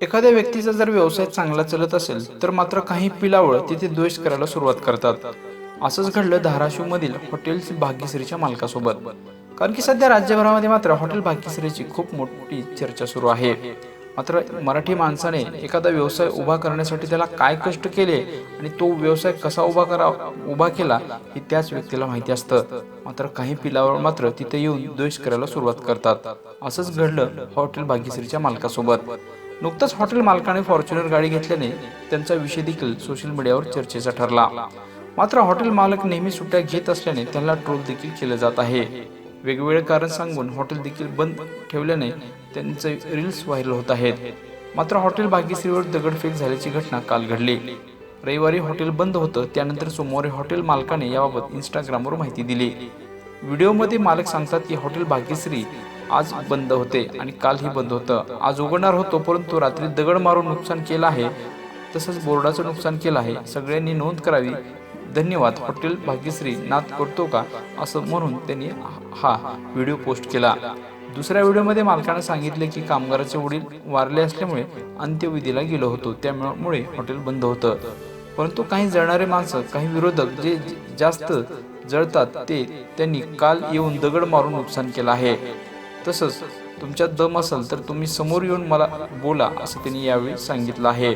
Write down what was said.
एखाद्या व्यक्तीचा जर व्यवसाय चांगला चालत असेल तर मात्र काही पिलावळ तिथे द्वेष करायला सुरुवात करतात. असंच घडलं धाराशिव मधील हॉटेल भाग्यश्रीच्या मालकासोबत. कारण की सध्या राज्यभरामध्ये मात्र हॉटेल भाग्यश्रीची खूप मोठी चर्चा सुरू आहे. मात्र मराठी माणसाने एखादा व्यवसाय उभा करण्यासाठी त्याला काय कष्ट केले आणि तो व्यवसाय कसा उभा करा उभा केला हे त्याच व्यक्तीला माहिती असतं. मात्र काही पिलावर मात्र तिथे येऊन द्वेष करायला सुरुवात करतात. असंच घडलं हॉटेल भाग्यश्रीच्या मालकासोबत. नुकतंच हॉटेल मालकाने फॉर्च्युनर गाडी घेतल्याने त्यांचा विषय देखील सोशल मीडियावर चर्चेचा ठरला. मात्र हॉटेल मालक नेहमी सुट्ट्या घेत असल्याने त्यांना ट्रोल देखील केलं जात आहे. वेगवेगळे कारण सांगून हॉटेल देखील बंद ठेवल्याने त्यांचे रील्स व्हायरल होत आहेत. मात्र हॉटेल भाग्यश्रीवर दगडफेक झाल्याची घटना काल घडली. रविवारी हॉटेल बंद होतं त्यानंतर सोमवारी हॉटेल मालकाने याबाबत इंस्टाग्रामवर माहिती दिली. व्हिडिओमध्ये मालक सांगतात की हॉटेल भाग्यश्री आज बंद होते आणि कालही बंद होतं. आज उघडणार होतो परंतु रात्री दगड मारून नुकसान केलं आहे. तसंच बोर्डाचं नुकसान केलं आहे. सगळ्यांनी नोंद करावी. धन्यवाद. हॉटेल भाग्यश्री नाद करतो का? असं म्हणून त्यांनी हा व्हिडिओ पोस्ट केला. दुसऱ्या व्हिडिओमध्ये मालकानं सांगितले की कामगाराचे वडील वारले असल्यामुळे अंत्यविधीला गेलो होतो. त्यामुळे हॉटेल बंद होतं. परंतु काही जळणारे माणसं काही विरोधक जे जास्त जळतात ते त्यांनी काल येऊन दगड मारून नुकसान केलं आहे. तसंच तुमच्यात दम असेल तर तुम्ही समोर येऊन मला बोला असं त्यांनी यावेळी सांगितलं आहे.